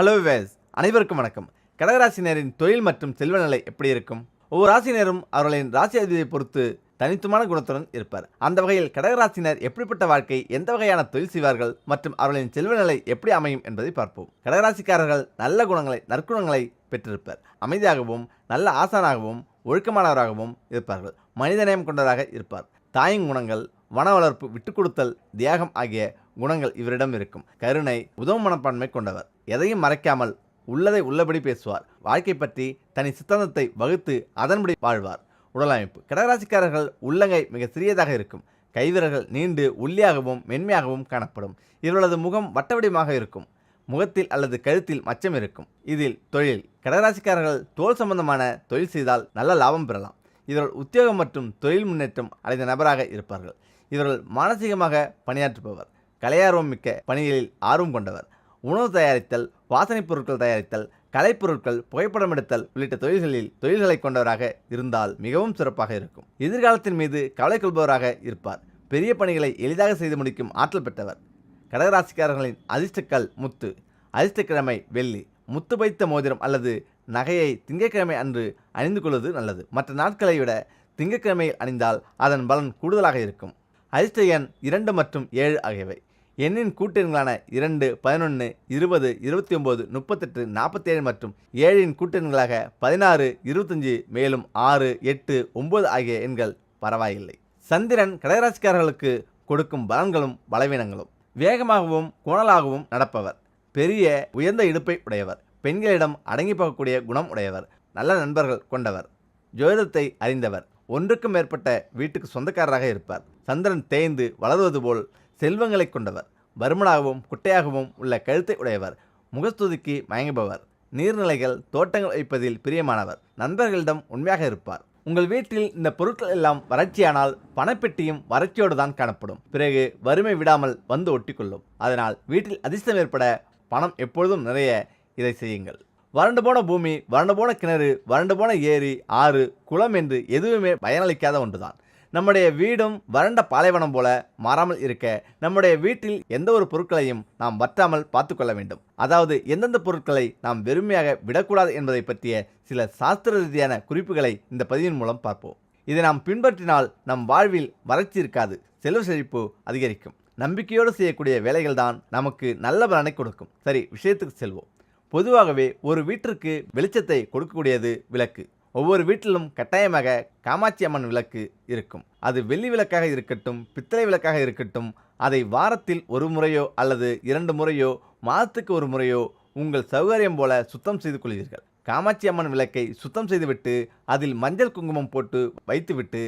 Hello ways அனைவருக்கும் வணக்கம். கடகராசினரின் தொழில் மற்றும் செல்வ நிலை எப்படி இருக்கும்? ஒவ்வொரு ராசினரும் அவர்களின் ராசி அதிபதியை பொறுத்து தனித்துவமான குணத்துடன் இருப்பார். அந்த வகையில் கடகராசினர் எப்படிப்பட்ட வாழ்க்கை எந்த வகையான தொழில் செய்வார்கள் மற்றும் அவர்களின் செல்வ நிலை எப்படி அமையும் என்பதை பார்ப்போம். கடகராசிக்காரர்கள் நல்ல குணங்களை நற்குணங்களை பெற்றிருப்பர். அமைதியாகவும் நல்ல ஆசானாகவும் ஒழுக்கமானவராகவும் இருப்பார்கள். மனிதநேயம் கொண்டவராக இருப்பார். தாயின் குணங்கள் வன வளர்ப்பு விட்டுக் கொடுத்தல் தியாகம் ஆகிய குணங்கள் இவரிடம் இருக்கும். கருணை உதவும் மனப்பான்மை கொண்டவர். எதையும் மறைக்காமல் உள்ளதை உள்ளபடி பேசுவார். வாழ்க்கை பற்றி தனி சித்தாந்தத்தை வகுத்து அதன்படி வாழ்வார். உடலமைப்பு கடகராசிக்காரர்கள் உள்ளங்கை மிக சிறியதாக இருக்கும். கைவிரல்கள் நீண்டு உள்ளியாகவும் மென்மையாகவும் காணப்படும். இவர்களது முகம் வட்டவடிமாக இருக்கும். முகத்தில் அல்லது கழுத்தில் மச்சம் இருக்கும். இதில் தொழில். கடகராசிக்காரர்கள் தோல் சம்பந்தமான தொழில் செய்தால் நல்ல லாபம் பெறலாம். இவர்கள் உத்தியோகம் மற்றும் தொழில் முன்னேற்றம் அடைந்த நபராக இருப்பார்கள். இவர்கள் மானசீகமாக பணியாற்றுபவர். கலையார்வம் மிக்க பணிகளில் ஆர்வம் கொண்டவர். உணவு தயாரித்தல் வாசனைப் பொருட்கள் தயாரித்தல் கலைப்பொருட்கள் புகைப்படம் எடுத்தல் உள்ளிட்ட தொழில்களில் தொழில்களை கொண்டவராக இருந்தால் மிகவும் சிறப்பாக இருக்கும். எதிர்காலத்தின் மீது கவலை கொள்பவராக இருப்பார். பெரிய பணிகளை எளிதாக செய்து முடிக்கும் ஆற்றல் பெற்றவர். கடகராசிக்காரர்களின் அதிர்ஷ்டக்கல் முத்து. அதிர்ஷ்டக்கிழமை வெள்ளி. முத்து வைத்த மோதிரம் அல்லது நகையை திங்கட்கிழமை அன்று அணிந்து கொள்வது நல்லது. மற்ற நாட்களை விட திங்கட்கிழமையில் அணிந்தால் அதன் பலன் கூடுதலாக இருக்கும். அதிர்ஷ்ட எண் இரண்டு மற்றும் ஏழு ஆகியவை. எண்ணின் கூட்டெண்களான இரண்டு பதினொன்று இருபது இருபத்தி ஒம்பது முப்பத்தெட்டு நாற்பத்தேழு மற்றும் ஏழின் கூட்டெண்களாக பதினாறு இருபத்தஞ்சு மேலும் ஆறு எட்டு ஒம்பது ஆகிய எண்கள் பரவாயில்லை. சந்திரன் கடகராசிக்காரர்களுக்கு கொடுக்கும் பலன்களும் பலவீனங்களும். வேகமாகவும் குணலாகவும் நடப்பவர். பெரிய உயர்ந்த இடுப்பை உடையவர். பெண்களிடம் அடங்கி போகக்கூடிய குணம் உடையவர். நல்ல நண்பர்கள் கொண்டவர். ஜோதிடத்தை அறிந்தவர். ஒன்றுக்கும் மேற்பட்ட வீட்டுக்கு சொந்தக்காரராக இருப்பார். சந்திரன் தேய்ந்து வளருவது போல் செல்வங்களை கொண்டவர். பருமனாகவும் குட்டையாகவும் உள்ள கழுத்தை உடையவர். முகஸ்துதிக்கு மயங்குபவர். நீர்நிலைகள் தோட்டங்கள் வைப்பதில் பிரியமானவர். நண்பர்களிடம் உண்மையாக இருப்பார். உங்கள் வீட்டில் இந்த பொருட்கள் எல்லாம் வறட்சியானால் பணப்பெட்டியும் வறட்சியோடு தான் காணப்படும். பிறகு வறுமை விடாமல் வந்து ஒட்டிக்கொள்ளும். அதனால் வீட்டில் அதிர்ஷ்டம் ஏற்பட பணம் எப்பொழுதும் நிறைய இதை செய்யுங்கள். வறண்டு போன பூமி வறண்டு போன கிணறு வறண்டு போன ஏரி ஆறு குளம் என்று எதுவுமே பயனளிக்காத ஒன்றுதான். நம்முடைய வீடும் வறண்ட பாலைவனம் போல மாறாமல் இருக்க நம்முடைய வீட்டில் எந்த ஒரு பொருட்களையும் நாம் வற்றாமல் பார்த்து கொள்ள வேண்டும். அதாவது எந்தெந்த பொருட்களை நாம் வெறுமையாக விடக்கூடாது என்பதை பற்றிய சில சாஸ்திர ரீதியான குறிப்புகளை இந்த பதிவின் மூலம் பார்ப்போம். இதை நாம் பின்பற்றினால் நம் வாழ்வில் வறட்சி இருக்காது செல்வ செழிப்பு அதிகரிக்கும். நம்பிக்கையோடு செய்யக்கூடிய வேலைகள் தான் நமக்கு நல்ல பலனை கொடுக்கும். சரி விஷயத்துக்கு செல்வோம். பொதுவாகவே ஒரு வீட்டிற்கு வெளிச்சத்தை கொடுக்கக்கூடியது விளக்கு. ஒவ்வொரு வீட்டிலும் கட்டாயமாக காமாட்சி அம்மன் விளக்கு இருக்கும். அது வெள்ளி விளக்காக இருக்கட்டும் பித்தளை விளக்காக இருக்கட்டும் அதை வாரத்தில் ஒரு முறையோ அல்லது இரண்டு முறையோ மாதத்துக்கு ஒரு முறையோ உங்கள் சௌகரியம் போல சுத்தம் செய்து கொள்வீர்கள். காமாட்சி அம்மன் விளக்கை சுத்தம் செய்துவிட்டு அதில் மஞ்சள் குங்குமம் போட்டு வைத்துவிட்டு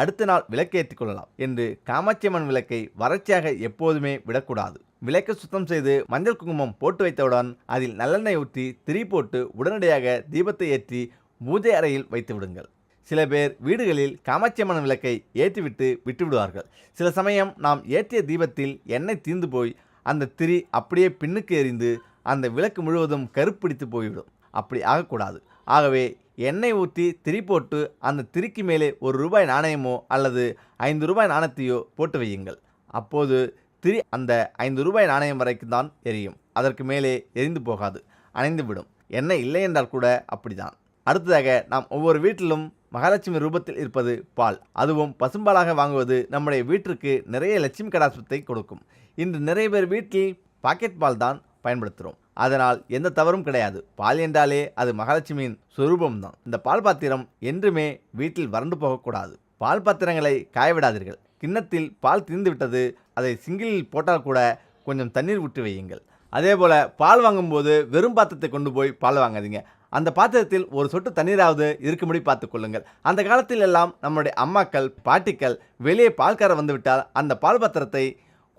அடுத்த நாள் விளக்கேற்றி கொள்ளலாம் என்று காமாட்சி அம்மன் விளக்கை வறட்சியாக எப்போதுமே விடக்கூடாது. விளக்கை சுத்தம் செய்து மஞ்சள் குங்குமம் போட்டு வைத்தவுடன் அதில் நல்லெண்ணெய் ஊற்றி திரி போட்டு உடனடியாக தீபத்தை ஏற்றி பூஜை அறையில் வைத்து விடுங்கள். சில பேர் வீடுகளில் காமாட்சியம்மன் விளக்கை ஏற்றிவிட்டு விட்டுவிடுவார்கள். சில சமயம் நாம் ஏற்றிய தீபத்தில் எண்ணெய் தீர்ந்து போய் அந்த திரி அப்படியே பின்னுக்கு எறிந்து அந்த விளக்கு முழுவதும் கருப்பிடித்து போய்விடும். அப்படி ஆகக்கூடாது. ஆகவே எண்ணெய் ஊற்றி திரி போட்டு அந்த திரிக்கு மேலே ஒரு ரூபாய் நாணயமோ அல்லது ஐந்து ரூபாய் நாணயத்தையோ போட்டு வையுங்கள். அப்போது திரி அந்த ஐந்து ரூபாய் நாணயம் வரைக்கும் தான் எரியும். அதற்கு மேலே எரிந்து போகாது. அணைந்துவிடும். எண்ணெய் இல்லை என்றால் கூட அப்படிதான் அடுத்ததாக நாம் ஒவ்வொரு வீட்டிலும் மகாலட்சுமி ரூபத்தில் இருப்பது பால். அதுவும் பசும்பாலாக வாங்குவது நம்முடைய வீட்டிற்கு நிறைய லட்சுமி கடாசத்தை கொடுக்கும். இன்று நிறைய பேர் வீட்டில் பாக்கெட் பால் தான் பயன்படுத்துகிறோம் அதனால் எந்த தவறும் கிடையாது. பால் என்றாலே அது மகாலட்சுமியின் சுரூபம்தான். இந்த பால் பாத்திரம் என்றுமே வீட்டில் வறண்டு போகக்கூடாது. பால் பாத்திரங்களை காயவிடாதீர்கள். கிண்ணத்தில் பால் தீர்ந்து விட்டது அதை சிங்கிளில் போட்டால் கூட கொஞ்சம் தண்ணீர் விட்டு வையுங்கள். அதே போல் பால் வாங்கும்போது வெறும் பாத்திரத்தை கொண்டு போய் பால் வாங்காதீங்க. அந்த பாத்திரத்தில் ஒரு சொட்டு தண்ணீராவது இருக்கும்படி பார்த்துக்கொள்ளுங்கள் அந்த காலத்தில் எல்லாம் நம்முடைய அம்மாக்கள் பாட்டிகள் வெளியே பால்கார வந்துவிட்டால் அந்த பால் பாத்திரத்தை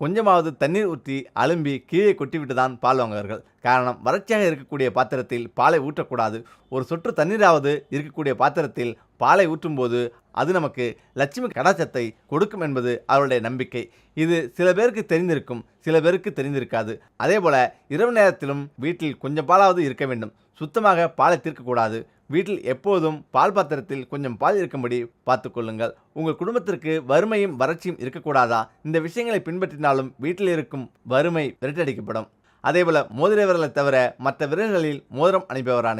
கொஞ்சமாவது தண்ணீர் ஊற்றி அலும்பி கீழே கொட்டிவிட்டு தான் பால் வாங்குவார்கள். காரணம் வறட்சியாக இருக்கக்கூடிய பாத்திரத்தில் பாலை ஊற்றக்கூடாது. ஒரு சொட்டு தண்ணீராவது இருக்கக்கூடிய பாத்திரத்தில் பாலை ஊற்றும்போது அது நமக்கு லட்சுமி கடாச்சத்தை கொடுக்கும் என்பது அவருடைய நம்பிக்கை. இது சில பேருக்கு தெரிந்திருக்கும் சில பேருக்கு தெரிந்திருக்காது. அதே போல இரவு நேரத்திலும் வீட்டில் கொஞ்சம் பாலாவது இருக்க வேண்டும். சுத்தமாக பாலை தீர்க்கக்கூடாது. வீட்டில் எப்போதும் பால் பாத்திரத்தில் கொஞ்சம் பால் இருக்கும்படி பார்த்துக்கொள்ளுங்கள். உங்கள் குடும்பத்திற்கு வறுமையும் வறட்சியும் இருக்கக்கூடாதா? இந்த விஷயங்களை பின்பற்றினாலும் வீட்டில் இருக்கும் வறுமை விரட்டடிக்கப்படும் அதேபோல் மோதிர விரலை தவிர மற்ற விரல்களில் மோதிரம் அணிபவரா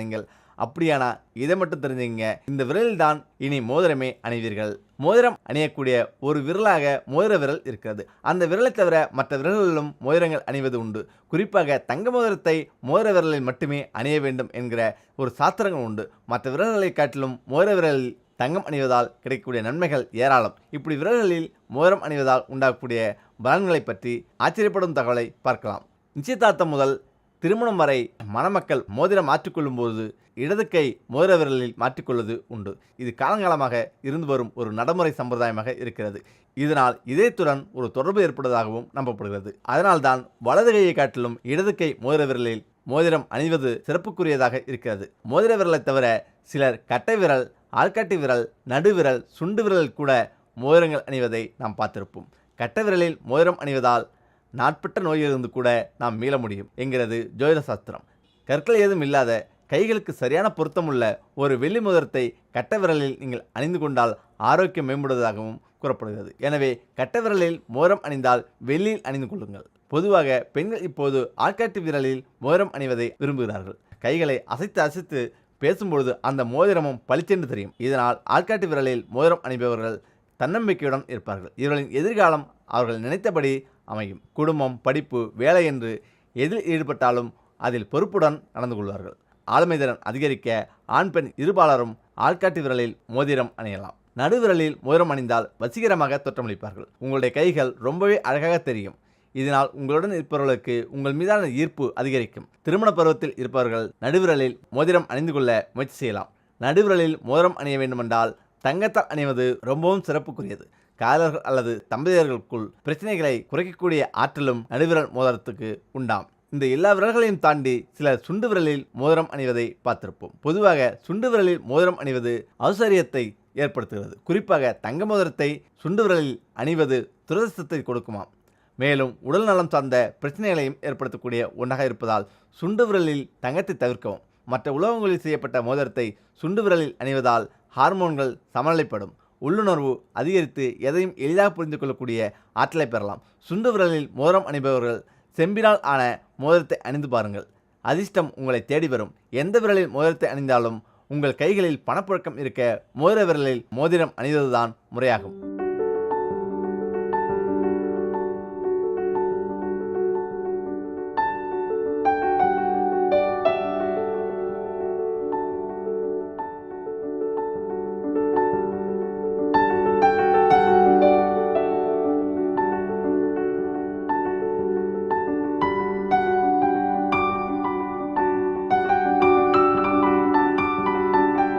அப்படியானா? இதை மட்டும் தெரிஞ்சுங்க இந்த விரலில் தான் இனி மோதிரமே அணிவீர்கள். மோதிரம் அணியக்கூடிய ஒரு விரலாக மோதிர விரல் இருக்கிறது. அந்த விரலை தவிர மற்ற விரல்களிலும் மோதிரங்கள் அணிவது உண்டு. குறிப்பாக தங்க மோதிரத்தை மோதிர விரலில் மட்டுமே அணிய வேண்டும் என்கிற ஒரு சாத்திரங்கள் உண்டு. மற்ற விரல்களை காட்டிலும் மோதிர விரலில் தங்கம் அணிவதால் கிடைக்கக்கூடிய நன்மைகள் ஏராளம். இப்படி விரல்களில் மோதிரம் அணிவதால் உண்டாகக்கூடிய பலன்களை பற்றி ஆச்சரியப்படும் தகவலை பார்க்கலாம். நிச்சயதார்த்தம் முதல் திருமணம் வரை மணமக்கள் மோதிரம் மாற்றிக்கொள்ளும் போது இடது கை மோதிர விரலில் மாற்றிக்கொள்வது உண்டு. இது காலங்காலமாக இருந்து வரும் ஒரு நடைமுறை சம்பிரதாயமாக இருக்கிறது. இதனால் இதயத்துடன் ஒரு தொடர்பு ஏற்படுவதாகவும் நம்பப்படுகிறது. அதனால்தான் வலது கையை காட்டிலும் இடது கை மோதிர விரலில் மோதிரம் அணிவது சிறப்புக்குரியதாக இருக்கிறது. மோதிர விரலை தவிர சிலர் கட்டை விரல் ஆள்காட்டி விரல் நடுவிரல் சுண்டு விரல் கூட மோதிரங்கள் அணிவதை நாம் பார்த்திருப்போம். கட்டை விரலில் மோதிரம் அணிவதால் நாட்பட்ட நோயிலிருந்து கூட நாம் மீள முடியும் என்கிறது ஜோதிட சாஸ்திரம் கற்கள் ஏதும் இல்லாத கைகளுக்கு சரியான பொருத்தமுள்ள ஒரு வெள்ளி மோதிரத்தை கட்ட விரலில் நீங்கள் அணிந்து கொண்டால் ஆரோக்கியம் மேம்படுவதாகவும் கூறப்படுகிறது. எனவே கட்ட விரலில் மோதிரம் அணிந்தால் வெள்ளியில் அணிந்து கொள்ளுங்கள். பொதுவாக பெண்கள் இப்போது ஆட்காட்டு விரலில் மோதிரம் அணிவதை விரும்புகிறார்கள். கைகளை அசைத்து அசைத்து பேசும்பொழுது அந்த மோதிரமும் பளிச்சென்று தெரியும். இதனால் ஆட்காட்டு விரலில் மோதிரம் அணிபவர்கள் தன்னம்பிக்கையுடன் இருப்பார்கள். இவர்களின் எதிர்காலம் அவர்கள் நினைத்தபடி அமையும் குடும்பம் படிப்பு வேலை என்று எதில் ஈடுபட்டாலும் அதில் பொறுப்புடன் நடந்து கொள்வார்கள். ஆளுமைதிறன் அதிகரிக்க ஆண் பெண் இருபாலரும் ஆள்காட்டி விரலில் மோதிரம் அணியலாம். நடுவிரலில் மோதிரம் அணிந்தால் வசீகரமாக தோற்றமளிப்பார்கள். உங்களுடைய கைகள் ரொம்பவே அழகாக தெரியும். இதனால் உங்களுடன் இருப்பவர்களுக்கு உங்கள் மீதான ஈர்ப்பு அதிகரிக்கும். திருமண பருவத்தில் இருப்பவர்கள் நடுவிரலில் மோதிரம் அணிந்து கொள்ள முயற்சி செய்யலாம். நடுவிரலில் மோதிரம் அணிய வேண்டுமென்றால் தங்கத்தால் அணிவது ரொம்பவும் சிறப்புக்குரியது. காதலர்கள் அல்லது தம்பதியர்களுக்குள் பிரச்சனைகளை குறைக்கக்கூடிய ஆற்றலும் நடுவிரல் மோதிரத்துக்கு உண்டாம். இந்த எல்லா விரல்களையும் தாண்டி சிலர் சுண்டு விரலில் மோதிரம் அணிவதை பார்த்திருப்போம். பொதுவாக சுண்டு விரலில் மோதிரம் அணிவது அவசரியத்தை ஏற்படுத்துகிறது. குறிப்பாக தங்க மோதிரத்தை சுண்டு விரலில் அணிவது துரதிர்ஷ்டத்தை கொடுக்குமாம். மேலும் உடல் நலம் சார்ந்த பிரச்சனைகளையும் ஏற்படுத்தக்கூடிய ஒன்றாக இருப்பதால் சுண்டு விரலில் தங்கத்தை தவிர்க்கவும். மற்ற உலோகங்களில் செய்யப்பட்ட மோதிரத்தை சுண்டு விரலில் அணிவதால் ஹார்மோன்கள் சமநிலைப்படும். உள்ளுணர்வு அதிகரித்து எதையும் எளிதாக புரிந்து கொள்ளக்கூடிய ஆற்றலை பெறலாம். சுண்டு விரலில் மோதிரம் அணிபவர்கள் செம்பினால் ஆன மோதிரத்தை அணிந்து பாருங்கள். அதிர்ஷ்டம் உங்களை தேடி வரும். எந்த விரலில் மோதிரத்தை அணிந்தாலும் உங்கள் கைகளில் பணப்புழக்கம் இருக்க மோதிர விரலில் மோதிரம் அணிந்ததுதான் முறையாகும்.